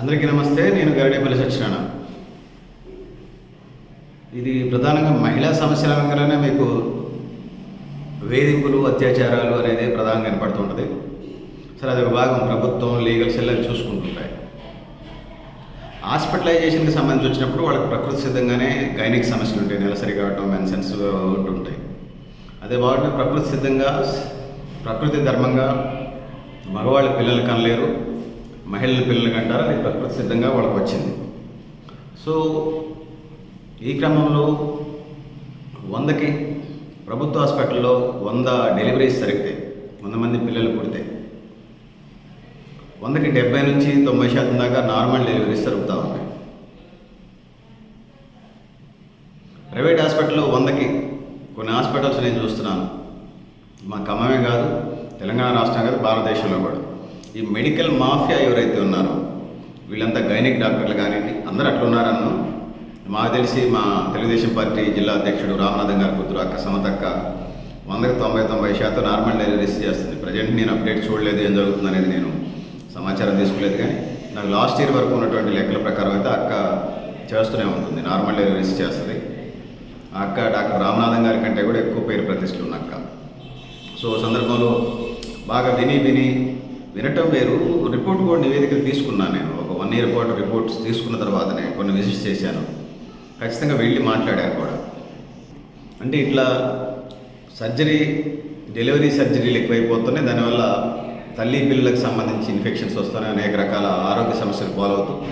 అందరికీ నమస్తే నేను గరడేపల్లి సత్యనారాయణ. ఇది ప్రధానంగా మహిళా సమస్యల రంగంలోనే మీకు వేధింపులు అత్యాచారాలు అనేది ప్రధానంగా కనపడుతుంటుంది సరే అదొక భాగం ప్రభుత్వం లీగల్ సెల్ చూసుకుంటుంటాయి. హాస్పిటలైజేషన్కి సంబంధించి వచ్చినప్పుడు వాళ్ళకి ప్రకృతి సిద్ధంగానే గైనిక్ సమస్యలు ఉంటాయి. నెలసరి కావటం మెన్సెన్స్ ఉంటుంటాయి అదే బాగుంటే ప్రకృతి సిద్ధంగా ప్రకృతి ధర్మంగా మగవాళ్ళ పిల్లలు కనలేరు. మహిళల పిల్లలకి కంటారు అది ప్రకృతి సిద్ధంగా వాళ్ళకి వచ్చింది? సో ఈ క్రమంలో వందకి ప్రభుత్వ హాస్పిటల్లో వంద డెలివరీస్ జరిగితే వంద మంది పిల్లలు పుడితే వందకి డెబ్బై నుంచి తొంభై శాతం దాకా నార్మల్ డెలివరీస్ జరుగుతూ ఉన్నాయి. ప్రైవేట్ హాస్పిటల్లో వందకి కొన్ని హాస్పిటల్స్ నేను చూస్తున్నాను. మా ఖమ్మమే కాదు తెలంగాణ రాష్ట్రం కాదు భారతదేశంలో కూడా. ఈ మెడికల్ మాఫియా ఎవరైతే ఉన్నారో వీళ్ళంతా గైనిక్ డాక్టర్లు కానివ్వండి అందరూ అట్లా ఉన్నారన్న మాకు తెలిసి మా తెలుగుదేశం పార్టీ జిల్లా అధ్యక్షుడు రామనాథన్ గారి కూతురు అక్క సమతక్క వందకు తొంభై తొంభై శాతం నార్మల్ డెలివరీస్ చేస్తుంది. ప్రజెంట్ నేను అప్డేట్ చూడలేదు ఏం జరుగుతుంది అనేది నేను సమాచారం తీసుకోలేదు కానీ నాకు లాస్ట్ ఇయర్ వరకు ఉన్నటువంటి లెక్కల ప్రకారం అయితే అక్క చేస్తూనే ఉంటుంది నార్మల్ డెలివరీస్ చేస్తుంది. అక్క డాక్టర్ రామనాథన్ గారి కంటే కూడా ఎక్కువ పేరు ప్రతిష్టలు ఉన్న అక్క. సో సందర్భంలో బాగా విని విని వినటం వేరు. రిపోర్ట్ కూడా నివేదికలు తీసుకున్నాను నేను. ఒక వన్ ఇయర్ పాటు రిపోర్ట్స్ తీసుకున్న తర్వాతనే కొన్ని విజిట్ చేశాను. ఖచ్చితంగా వెళ్ళి మాట్లాడారు కూడా. అంటే ఇట్లా సర్జరీ డెలివరీ సర్జరీలు ఎక్కువైపోతున్నాయి. దానివల్ల తల్లి పిల్లలకు సంబంధించి ఇన్ఫెక్షన్స్ వస్తున్నాయి. అనేక రకాల ఆరోగ్య సమస్యలు పాలవుతూ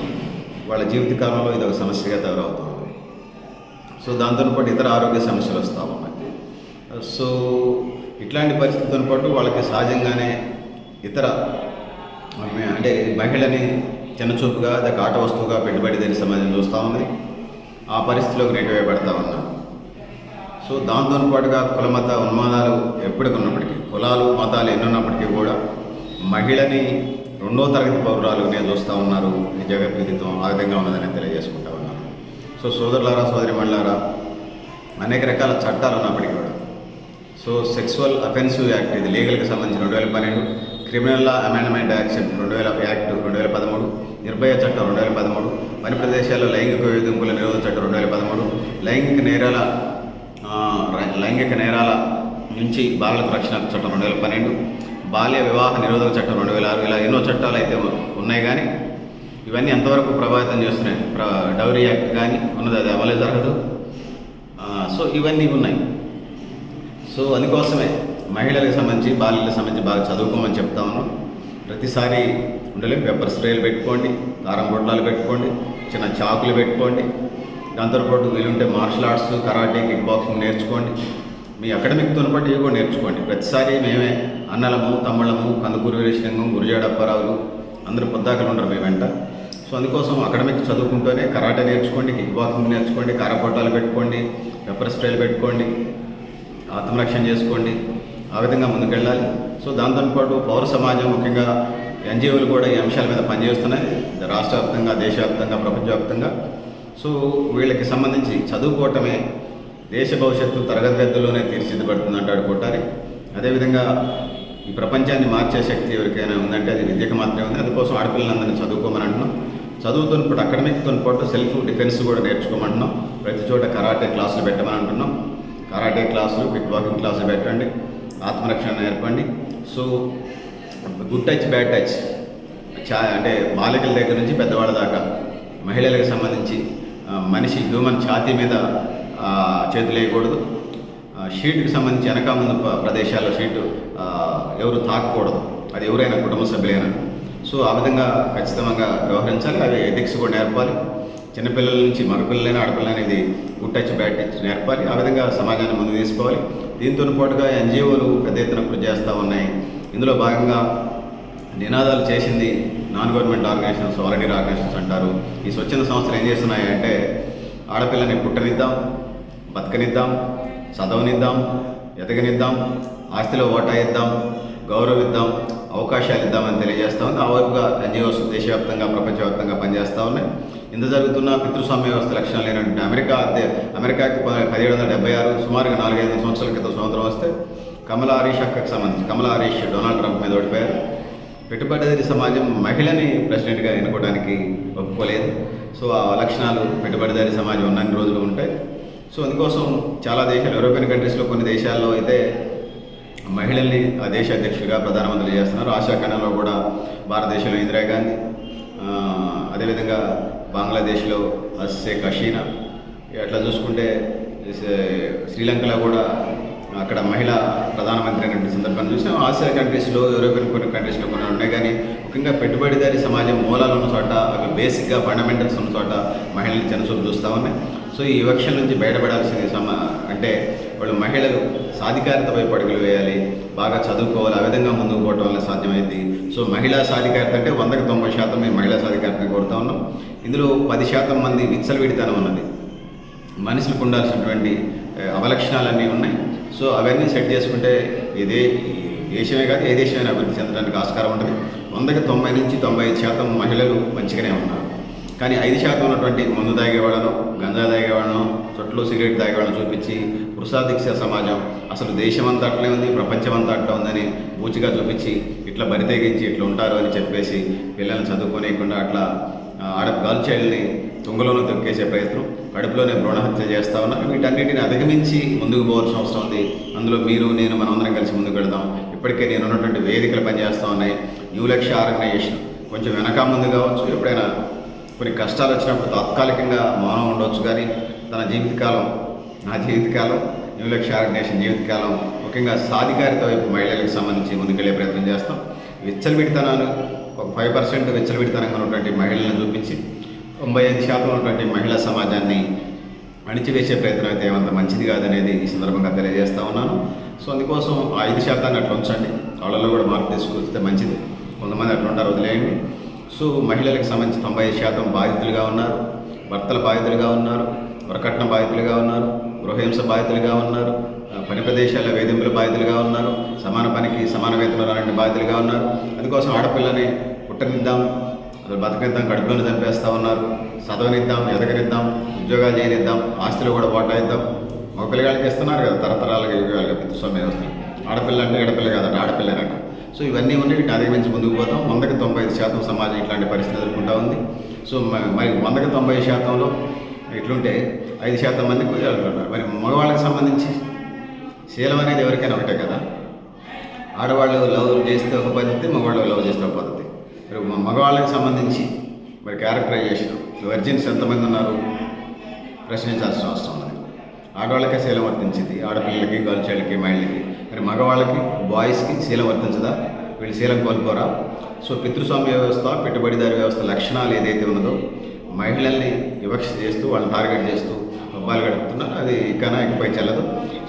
వాళ్ళ జీవితకాలంలో ఇది ఒక సమస్యగా తయారవుతుంది. సో దాంతో పాటు ఇతర ఆరోగ్య సమస్యలు వస్తూ ఉన్నాయి. సో ఇట్లాంటి పరిస్థితులతో పాటు వాళ్ళకి సహజంగానే ఇతర అంటే మహిళని చిన్నచూపుగా అదే కాట వస్తువుగా పెట్టుబడి దేని సమాజం చూస్తూ ఉంది. ఆ పరిస్థితిలోకి నెట్టివే పెడతా ఉన్నాం. సో దాంతో పాటుగా కులమత ఉన్మాదాలు ఎప్పటికున్నప్పటికీ కులాలు మతాలు ఎన్నున్నప్పటికీ కూడా మహిళని రెండో తరగతి పౌరాలు నేను చూస్తూ ఉన్నారు. ఈ జగద్విదిత్వం ఆ విధంగా ఉన్నదని తెలియజేసుకుంటా ఉన్నాను సో సోదరులారా సోదరి మండలారా అనేక రకాల చట్టాలు ఉన్నప్పటికీ కూడా. సో సెక్సువల్ అఫెన్సివ్ యాక్ట్ ఇది లీగల్కి సంబంధించిన రెండు వేల పన్నెండు. క్రిమినల్ లా అమెండ్మెంట్ యాక్షన్ రెండు వేల యాక్ట్ రెండు వేల పదమూడు నిర్భయ చట్టం రెండు వేల పదమూడు పని ప్రదేశాల్లో లైంగిక వేధింపుల నిరోధక చట్టం రెండు వేల పదమూడు లైంగిక నేరాల లైంగిక నేరాల నుంచి బాలలకు రక్షణ చట్టం రెండు వేల పన్నెండు బాల్య వివాహ నిరోధక చట్టం రెండు వేల ఆరు ఇలా ఎన్నో చట్టాలు అయితే ఉన్నాయి కానీ ఇవన్నీ ఎంతవరకు ప్రభావితం చేస్తున్నాయి? ప్ర డౌరీ యాక్ట్ కానీ ఉన్నది అది అమలే జరగదు. సో ఇవన్నీ ఉన్నాయి. సో అందుకోసమే మహిళలకు సంబంధించి బాలికలకు సంబంధించి బాగా చదువుకోమని చెప్తా ఉన్నాం. ప్రతిసారి ఉండలే పెప్పర్ స్ప్రేలు పెట్టుకోండి కారం గొడ్లాలు పెట్టుకోండి చిన్న చాకులు పెట్టుకోండి. దాంతోపాటు వీలుంటే martial arts karate kick boxing నేర్చుకోండి. మీ అకాడమిక్తో పాటు ఇవి కూడా నేర్చుకోండి. ప్రతిసారి మేమే అన్నలము తమ్ముళ్ళము కందుకూరు వీరేశలింగం గురుజాడ అప్పారావులు అందరూ పొద్దాకలు ఉండరు మీ వెంట. సో అందుకోసం అకాడమిక్ చదువుకుంటూనే కరాటే నేర్చుకోండి కిక్ బాక్సింగ్ నేర్చుకోండి కారపొట్టాలు పెట్టుకోండి పెప్పర్ స్ప్రేలు పెట్టుకోండి. ఆత్మరక్షణ చేసుకోండి. ఆ విధంగా ముందుకెళ్ళాలి. సో దాంతోపాటు పౌర సమాజం ముఖ్యంగా ఎన్జిఓలు కూడా ఈ అంశాల మీద పనిచేస్తున్నాయి. రాష్ట్ర వ్యాప్తంగా దేశవ్యాప్తంగా ప్రపంచవ్యాప్తంగా. సో వీళ్ళకి సంబంధించి చదువుకోవటమే దేశ భవిష్యత్తు తరగతి గదుల్లోనే తీర్చిదిద్దబడుతుంది అంటాడు కొట్టారి అదేవిధంగా ఈ ప్రపంచాన్ని మార్చే శక్తి ఎవరికైనా ఉందంటే అది విద్యకు మాత్రమే ఉంది. అందుకోసం ఆడపిల్లలందరినీ చదువుకోమని అంటున్నాం. చదువుతో పాటు అకాడమిక్తో పాటు సెల్ఫ్ డిఫెన్స్ కూడా నేర్చుకోమంటున్నాం. ప్రతి చోట కరాటే క్లాసులు పెట్టమని అంటున్నాం. కరాటే క్లాసులు క్విక్ వాకింగ్ క్లాసులు పెట్టండి. ఆత్మరక్షణ నేర్పండి. So good touch bad touch. చా అంటే బాలికల దగ్గర నుంచి పెద్దవాళ్ళ దాకా మహిళలకు సంబంధించి మనిషి హ్యూమన్ ఛాతీ మీద చేతులు వేయకూడదు. షీట్కి సంబంధించి వెనక ముందు ప్రదేశాల్లో షీటు ఎవరు తాకకూడదు. అది ఎవరైనా కుటుంబ సభ్యులైనా. సో ఆ విధంగా ఖచ్చితంగా వ్యవహరించాలి. అవి ఎథిక్స్ కూడా నేర్పాలి. చిన్నపిల్లల నుంచి మగపిల్లలైన ఆడపిల్లలైన ఇది గుడ్ టచ్ బ్యాడ్ టచ్ నేర్పాలి. ఆ విధంగా సమాజాన్ని ముందు తీసుకోవాలి. దీంతో పాటుగా ఎన్జిఓలు పెద్ద ఎత్తున కృషి చేస్తూ ఉన్నాయి. ఇందులో భాగంగా నినాదాలు చేసింది non government organisations volunteer organisations అంటారు. ఈ స్వచ్ఛంద సంస్థలు ఏం చేస్తున్నాయి అంటే ఆడపిల్లని పుట్టనిద్దాం బతకనిద్దాం చదవనిద్దాం ఎదగనిద్దాం ఆస్తిలో ఓటా ఇద్దాం గౌరవిద్దాం అవకాశాలు ఇద్దామని తెలియజేస్తా ఉంది. ఆ వైపుగా ఎన్జిఓస్ దేశవ్యాప్తంగా ప్రపంచవ్యాప్తంగా పనిచేస్తూ ఉన్నాయి. ఇంత జరుగుతున్న పితృస్వామ్య వ్యవస్థ లక్షణాలు ఏంటంటే అమెరికా అదే అమెరికాకి పదిహేడు వందల డెబ్బై ఆరు సుమారుగా నాలుగైదు సంవత్సరాల క్రితం స్వతంత్రం వస్తే కమలా హరీష్ అక్కకు సంబంధించి కమలా హరీష్ డొనాల్డ్ ట్రంప్ మీద ఓడిపోయారు. పెట్టుబడిదారి సమాజం మహిళని ప్రెసిడెంట్గా ఎన్నుకోవడానికి ఒప్పుకోలేదు. సో ఆ లక్షణాలు పెట్టుబడిదారి సమాజం ఉన్నన్ని రోజులు ఉంటాయి. సో అందుకోసం చాలా దేశాలు యూరోపియన్ కంట్రీస్లో కొన్ని దేశాల్లో అయితే మహిళల్ని ఆ దేశ అధ్యక్షుడిగా ప్రధానమంత్రులు చేస్తున్నారు. ఆశాఖండంలో కూడా భారతదేశంలో ఇందిరాగాంధీ. అదేవిధంగా బంగ్లాదేశ్లో షేక్ హసీనా అట్లా చూసుకుంటే శ్రీలంకలో కూడా అక్కడ మహిళా ప్రధానమంత్రి అనే సందర్భాన్ని చూసాం ఆసియా కంట్రీస్లో యూరోపియన్ కొన్ని కంట్రీస్లో కొన్ని ఉన్నాయి. కానీ ముఖ్యంగా పెట్టుబడిదారి సమాజం మూలాలు ఉన్న చోట అవి బేసిక్గా ఫండమెంటల్స్ ఉన్న చోట మహిళల్ని చిన్నచూపు చూస్తూ ఉన్నాయి సో ఈ వివక్షల నుంచి బయటపడాల్సింది సమ అంటే వాళ్ళు మహిళలు సాధికారత వైపు అడుగులు వేయాలి బాగా చదువుకోవాలి ఆ విధంగా ముందుకు పోవటం వల్ల సాధ్యమైంది. సో మహిళా సాధికారత అంటే వందకు తొంభై శాతం మేము మహిళా సాధికారతని కోరుతా ఉన్నాం. ఇందులో పది శాతం మంది విచ్చలవిడితనం ఉన్నది. మనుషులకు ఉండాల్సినటువంటి అవలక్షణాలన్నీ ఉన్నాయి. సో అవన్నీ సెట్ చేసుకుంటే ఇదే దేశమే కాదు ఏ దేశమైనా అభివృద్ధి చెందడానికి ఆస్కారం ఉంటుంది. వందకి తొంభై నుంచి తొంభై ఐదు శాతం మహిళలు మంచిగానే ఉన్నారు. కానీ ఐదు శాతం ఉన్నటువంటి మందు తాగేవాళ్ళను గంజా తాగేవాళ్ళను చుట్టూ సిగరెట్ తాగేవాళ్ళను చూపించి వృషాదీక్ష సమాజం అసలు దేశమంతా అట్లే ఉంది ప్రపంచమంతా అట్లా ఉందని బూచిగా చూపించి ఇట్లా బరితెగించి ఇట్లా ఉంటారు అని చెప్పేసి పిల్లల్ని చదువుకోనియకుండా అట్లా ఆడ గర్ల్ చైల్డ్ని తుంగలోనే తొక్కేసే ప్రయత్నం కడుపులోనే భ్రూణహత్య చేస్తా ఉన్నారు. వీటన్నిటిని అధిగమించి ముందుకు పోవాల్సిన అవసరం ఉంది. అందులో మీరు నేను మనందరం కలిసి ముందుకు వెళదాం. ఇప్పటికే నేను ఉన్నటువంటి వేదికలు పనిచేస్తూ ఉన్నాయి. న్యూ లక్ష్య ఆర్గనైజేషన్. కొంచెం వెనక ముందు కావచ్చు ఎప్పుడైనా కొన్ని కష్టాలు వచ్చినప్పుడు తాత్కాలికంగా మౌనం ఉండొచ్చు కానీ తన జీవితకాలం నా జీవితకాలం న్యూ ఆర్గనైజేషన్ జీవితకాలం ముఖ్యంగా సాధికారిత వైపు మహిళలకు సంబంధించి ముందుకెళ్ళే ప్రయత్నం చేస్తాం. విచ్చలవిడితనాలు ఒక ఫైవ్ పర్సెంట్ విచ్చలవిడితనంగా ఉన్నటువంటి మహిళలను చూపించి తొంభై ఐదు శాతం ఉన్నటువంటి మహిళా సమాజాన్ని అణిచివేసే ప్రయత్నం అయితే ఏమంత మంచిది కాదనేది ఈ సందర్భంగా తెలియజేస్తూ ఉన్నాను. సో అందుకోసం ఐదు శాతాన్ని అట్లా ఉంచండి. వాళ్ళలో కూడా మార్పు తీసుకొస్తే మంచిది. కొంతమంది అట్లా ఉంటారు వదిలేయండి. సో మహిళలకు సంబంధించి తొంభై ఐదు శాతం బాధితులుగా ఉన్నారు. భర్తల బాధితులుగా ఉన్నారు. వరకట్న బాధితులుగా ఉన్నారు. గృహహింస బాధితులుగా ఉన్నారు పని ప్రదేశాల వేధింపుల బాధితులుగా ఉన్నారు సమాన పనికి సమాన వేతనం రాని బాధితులుగా ఉన్నారు. అందుకోసం ఆడపిల్లని పుట్టనిద్దాం అసలు బతకనిద్దాం కడుపులను చంపేస్తా ఉన్నారు. చదవనిద్దాం ఎదగనిద్దాం ఉద్యోగాలు చేయనిద్దాం ఆస్తులు కూడా వాటా మగ పిల్లగాళ్ళకి ఇస్తున్నారు కదా తరతరాలుగా యుగాలుగా పితృస్వామ్య వ్యవస్థ ఆడపిల్ల అంటే ఆడపిల్ల కాదంట ఆడపిల్లనంట సో ఇవన్నీ ఉన్నాయి వీటిని అధిగమించి ముందుకు పోతాం వందకి తొంభై ఐదు శాతం సమాజం ఇట్లాంటి పరిస్థితి ఎదుర్కొంటా ఉంది. సో మరి వందకి తొంభై శాతంలో ఇట్లుంటే ఐదు శాతం మంది కుజాలుంటారు మరి మగవాళ్ళకి సంబంధించి శీలం అనేది ఎవరికైనా ఒకటే కదా? ఆడవాళ్ళు లవ్ చేస్తే ఒక పద్ధతి మగవాళ్ళు లవ్ చేస్తే ఒక పద్ధతి. మరి మగవాళ్ళకి సంబంధించి మరి క్యారెక్టరైజేషన్ వర్జిన్స్ ఎంతమంది ఉన్నారు? ప్రశ్నించాల్సిన అవసరం ఉంది ఆడవాళ్ళకే శీలం వర్తించింది ఆడపిల్లలకి గర్ల్ చైల్డ్కి మైండ్లకి మరి మగవాళ్ళకి బాయ్స్కి శీలం వర్తించదా? వీళ్ళు శీలం కోల్పోరా? సో పితృస్వామ్య వ్యవస్థ పెట్టుబడిదారి వ్యవస్థ లక్షణాలు ఏదైతే ఉన్నదో మహిళల్ని వివక్ష చేస్తూ వాళ్ళని టార్గెట్ చేస్తూ అబ్బాయిలు గడుపుతున్నారు. అది ఇకనా ఇకపై చెల్లదు.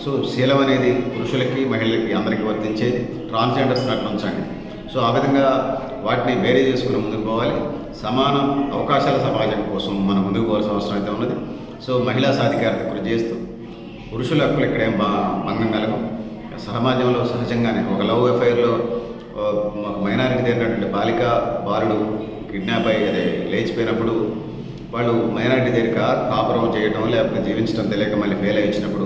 సో శీలం అనేది పురుషులకి మహిళలకి అందరికీ వర్తించేది. ట్రాన్స్జెండర్స్ అట్లా ఉంచండి. సో ఆ విధంగా వాటిని వేరే చేసుకుని ముందుకు పోవాలి. సమాన అవకాశాల సమాజం కోసం మనం ముందుకు పోవాల్సిన అవసరం అయితే ఉన్నది. సో మహిళా సాధికారత కృషి చేస్తూ పురుషుల హక్కులు ఇక్కడేం బా భంగం కలగం సమాజంలో సహజంగానే ఒక లవ్ ఎఫ్ఐఆర్లో ఒక మైనారిటీ తేరినటువంటి బాలిక బాలుడు కిడ్నాప్ అయ్యి అదే లేచిపోయినప్పుడు వాళ్ళు మైనారిటీ దగ్గర కాపురం చేయటం లేకపోతే జీవించడం తెలియక మళ్ళీ ఫెయిల్ అయి వచ్చినప్పుడు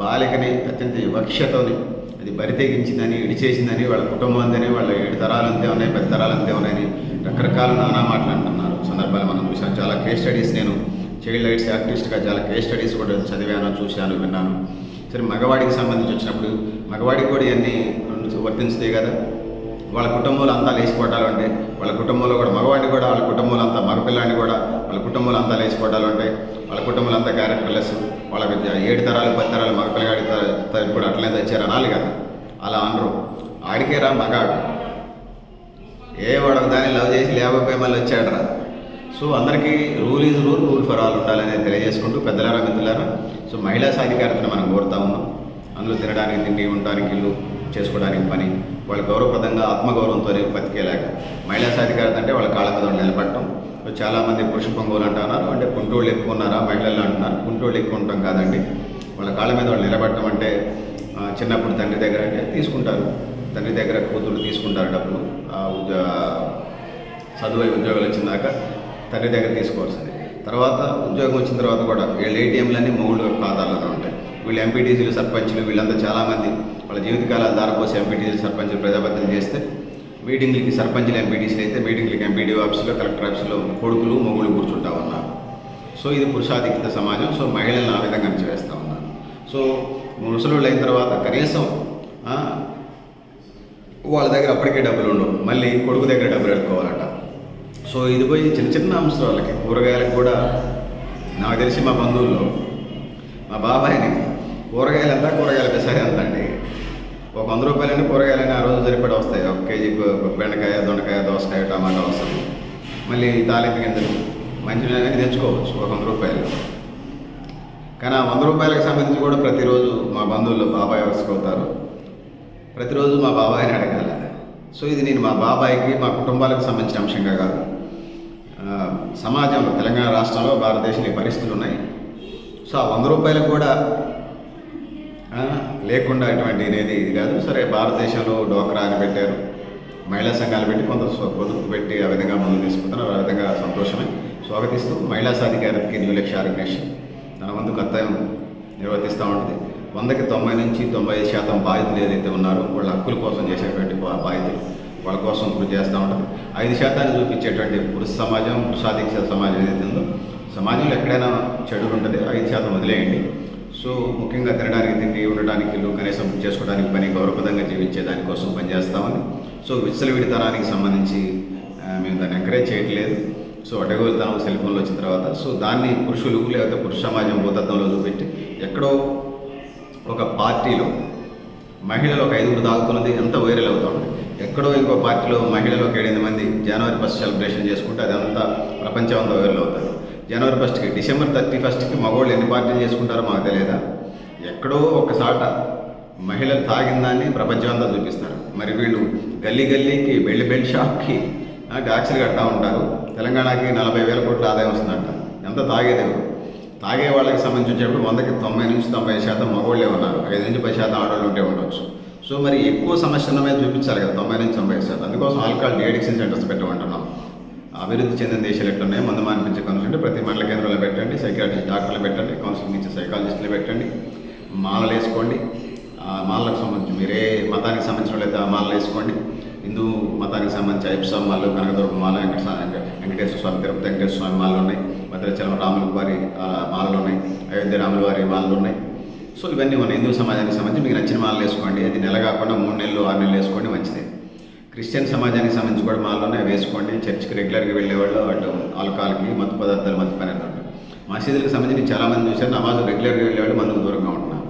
బాలికని అత్యంత వివక్షతోని అది బరితెగించిందని ఇడిచేసిందని వాళ్ళ కుటుంబం అంతేనే వాళ్ళ ఏడు తరాలు అంతే ఉన్నాయి పెద్ద తరాలు అంతే ఉన్నాయని రకరకాల నానా మాటలు అంటున్నారు. సందర్భాలు మనం చూసాం చాలా కేస్ స్టడీస్ నేను చైల్డ్ రైట్స్ యాక్టివిస్ట్గా చాలా కేస్ స్టడీస్ కూడా చదివాను చూశాను విన్నాను. సరే మగవాడికి సంబంధించి వచ్చినప్పుడు మగవాడికి కూడా ఇవన్నీ వర్తించుతాయి కదా. వాళ్ళ కుటుంబంలో అంతా లేచిపోవటాలు అంటే వాళ్ళ కుటుంబంలో కూడా మగవాడిని కూడా వాళ్ళ కుటుంబంలో అంతా మగపిల్లాన్ని కూడా వాళ్ళ కుటుంబంలో అంతా లేచిపోవటాలు ఉంటాయి వాళ్ళ కుటుంబంలో అంతా క్యారెక్టర్లెస్ వాళ్ళకి ఏడు తరాలు పది తరాలు మగపిల్లగాడి త- కూడా అట్లనే తెచ్చారు అనాలి కదా. అలా అనరు. ఆడికే రా మగాడు. ఏ వాడు దాన్ని లవ్ చేసి లేకపోయి మళ్ళీ వచ్చాడు రా. సో అందరికీ rule is rule rule for all ఉండాలని తెలియజేసుకుంటూ పెద్దలారా మిత్రులారా సో మహిళా సాధికారతను మనం కోరుతా ఉన్నాం. అందులో తినడానికి తిండి ఉండడానికి ఇల్లు చేసుకోవడానికి పని. వాళ్ళు గౌరవప్రదంగా ఆత్మగౌరవంతో బతికేలాగా. మహిళా సాధికారత అంటే వాళ్ళ కాళ్ళ మీద నిలబడటం. చాలామంది పురుష పొంగోలు అంటున్నారు. అంటే కుంటోళ్ళు ఎక్కువ ఉన్నారా? మహిళలు అంటున్నారు. కుంటోళ్ళు ఎక్కువ ఉంటాం కాదండి. వాళ్ళ కాళ్ళ మీద వాళ్ళు నిలబడటం అంటే చిన్నప్పుడు తండ్రి దగ్గర అంటే తీసుకుంటారు. తండ్రి దగ్గర కూతురు తీసుకుంటారు డబ్బులు. చదువు ఉద్యోగాలు వచ్చినాక తండ్రి దగ్గర తీసుకోవాల్సింది. తర్వాత ఉద్యోగం వచ్చిన తర్వాత కూడా వీళ్ళ ఏటీఎంలన్నీ మూడు ఖాతాల్లోనే ఉంటాయి. వీళ్ళు ఎంపీటీసీలు సర్పంచ్లు వీళ్ళంతా చాలామంది వాళ్ళ జీవితకాలాలు దారిపోసి ఎంపీటీసీలు సర్పంచ్లు ప్రజాబద్ధం చేస్తే మీటింగ్లకి సర్పంచ్లు ఎంపీడీసీలు అయితే మీటింగ్లకి ఎంపీడీ ఆఫీసులో కలెక్టర్ ఆఫీసులో కొడుకులు మొగుళ్ళు కూర్చుంటా ఉన్నారు. సో ఇది పురుషాధిక్యత సమాజం సో మహిళలను ఆ విధంగా అణచివేస్తూ ఉన్నారు. సో ముసలోళ్ళు అయిన తర్వాత కనీసం వాళ్ళ దగ్గర అప్పటికే డబ్బులు ఉండవు. మళ్ళీ కొడుకు దగ్గర డబ్బులు పెట్టుకోవాలట సో ఇది పోయి చిన్న చిన్న అంశాలకి కూరగాయలకు కూడా నాకు తెలిసి మా బంధువుల్లో మా బాబాయ్ని కూరగాయలు ఎంత కూరగాయల పెసరి ఎంత అండి ఒక వంద రూపాయలని కూరగాయలని ఆ రోజు సరిపడా వస్తాయి? ఒక కేజీ బెండకాయ దొండకాయ దోసకాయ టమాటా వస్తుంది. మళ్ళీ తాలింపు గింజలు. మంచి కానీ తెచ్చుకోవచ్చు ఒక వంద రూపాయలు. కానీ ఆ వంద రూపాయలకు సంబంధించి కూడా ప్రతిరోజు మా బంధువులు బాబాయ్ వరుసకవుతారు ప్రతిరోజు మా బాబాయ్ని అడగాలి. సో ఇది నేను మా బాబాయ్కి మా కుటుంబాలకు సంబంధించిన అంశంగా కాదు. సమాజంలో తెలంగాణ రాష్ట్రంలో భారతదేశంలో పరిస్థితులు ఉన్నాయి. సో ఆ వంద రూపాయలకు కూడా లేకుండా ఇటువంటి అనేది ఇది కాదు. సరే భారతదేశంలో డోక్రా అని పెట్టారు. మహిళా సంఘాలు పెట్టి కొంత పొదుపు పెట్టి ఆ విధంగా ముందు తీసుకుంటున్నారు. ఆ విధంగా సంతోషమే. స్వాగతిస్తూ మహిళా సాధికారతకి న్యూ లక్ష్య ఆర్గనైజేషన్ తన వంతు కర్తవ్యం నిర్వర్తిస్తూ ఉంటుంది. వందకి తొంభై నుంచి తొంభై ఐదు శాతం బాధితులు ఏదైతే ఉన్నారో వాళ్ళ హక్కుల కోసం చేసేటువంటి బాధితులు వాళ్ళ కోసం కృషి చేస్తూ ఉంటుంది ఐదు శాతాన్ని చూపించేటువంటి పురుష సమాజం పురుషాధిక సమాజం ఏదైతే ఉందో సమాజంలో ఎక్కడైనా చెడు ఉంటుంది ఐదు శాతం వదిలేయండి. సో ముఖ్యంగా తినడానికి తిండి ఉండడానికి కనీసం చేసుకోవడానికి పని గౌరవప్రదంగా జీవించే దానికోసం పనిచేస్తామని సో విచ్చలవిడితనానికి సంబంధించి మేము దాన్ని ఎంకరేజ్ చేయట్లేదు. సో అడగోలుతనం సెల్ ఫోన్లు వచ్చిన తర్వాత సో దాన్ని పురుషులు లేకపోతే పురుష సమాజం భూతత్వంలో చూపెట్టి ఎక్కడో ఒక పార్టీలో మహిళలు ఒక ఐదుగురు తాగుతున్నది ఎంత వైరల్ అవుతుంది ఎక్కడో ఇంకో పార్టీలో మహిళలు ఒక ఏడెనిమిది మంది జనవరి ఫస్ట్ సెలబ్రేషన్ చేసుకుంటే అదంతా ప్రపంచం అంతా వైరల్ అవుతుంది. జనవరి ఫస్ట్కి డిసెంబర్ థర్టీ ఫస్ట్కి మగవాళ్ళు ఎన్ని పార్టీలు చేసుకుంటారో మాకు తెలియదా? ఎక్కడో ఒకసాట మహిళలు తాగిన దాన్ని ప్రపంచం అంతా చూపిస్తారు. మరి వీళ్ళు గల్లీ గల్లీకి బెల్లి బెల్ట్ షాప్కి ఆ, ట్యాక్సీలు కడతా ఉంటారు. తెలంగాణకి నలభై వేల కోట్ల ఆదాయం వస్తుందంట. ఎంత తాగేదేవారు తాగే వాళ్ళకి సంబంధించినప్పుడు వందకి తొంభై నుంచి తొంభై శాతం మగవాళ్ళే ఉన్నారు. ఐదు నుంచి పది శాతం ఆడవాళ్ళు ఉంటే ఉండొచ్చు. సో మరి ఎక్కువ సమస్యల మీద చూపించాలి కదా తొంభై నుంచి తొంభై శాతం. అందుకోసం ఆల్కహాల్ డిఎడిక్షన్ సెంటర్స్ పెట్టమంటున్నాం. అభివృద్ధి చెందిన దేశాలు ఎట్లున్నాయో మందు మానిపించే కౌన్సిలింగ్ ప్రతి మండల కేంద్రంలో పెట్టండి సైకాలజిస్ట్ డాక్టర్లు పెట్టండి కౌన్సిలింగ్ ఇచ్చే సైకాలజిస్టులు పెట్టండి మాలలు వేసుకోండి. మాలలకు మాలకు సంబంధించి మీరే మతానికి సంబంధించిన వాళ్ళైతే ఆ మాలలు వేసుకోండి. హిందూ మతానికి సంబంధించి ఐప్సా మాలు కనకదుర్గ మాల వెంకట వెంకటేశ్వర స్వామి తిరుపతి వెంకటేశ్వర స్వామి మాలలు ఉన్నాయి. భద్రాచలం రాముల వారి మాలలు ఉన్నాయి. అయోధ్య రాముల వారి మాలలు ఉన్నాయి. సో ఇవన్నీ మన హిందూ సమాజానికి సంబంధించి మీకు నచ్చిన మాలలు వేసుకోండి. అది నెల కాకుండా మూడు నెలలు ఆరు నెలలు వేసుకోండి మంచిదే. క్రిస్టియన్ సమాజానికి సంబంధించి కూడా మాలోనే వేసుకోండి. చర్చ్కి రెగ్యులర్గా వెళ్ళేవాళ్ళు అటు ఆల్కహాల్కి మత్తు పదార్థాలు మత్తు పని మసీదులకు సంబంధించి చాలామంది చూశాను. నమాజ్ రెగ్యులర్గా వెళ్ళేవాళ్ళు మందుకు దూరంగా ఉంటున్నారు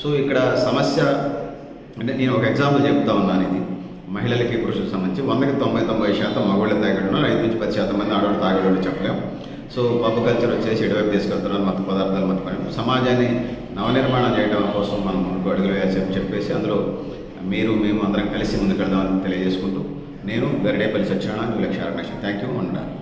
సో ఇక్కడ సమస్య అంటే నేను ఒక ఎగ్జాంపుల్ చెప్తా ఉన్నాను ఇది. మహిళలకి పురుషులకు సంబంధించి. వందకి తొంభై తొంభై శాతం మగవాళ్ళు తాగడం ఐదు నుంచి పది శాతం మంది ఆడవాళ్ళు తాగడం చెప్పలేం. సో పబ్ కల్చర్ వచ్చేసి ఎటువైపు తీసుకెళ్తున్నారు. మత్తు పదార్థాలు మత్తు పని. సమాజాన్ని నవనిర్మాణం చేయడం కోసం మనం ముందుకు అడుగులు వేయాల్సి చెప్పేసి అందులో మీరు మేము అందరం కలిసి ముందుకెళ్దామని తెలియజేసుకుంటూ నేను గరిడేపల్లి సత్యనారాయణ లక్ష్యారణ థ్యాంక్ యూ ఉండాలి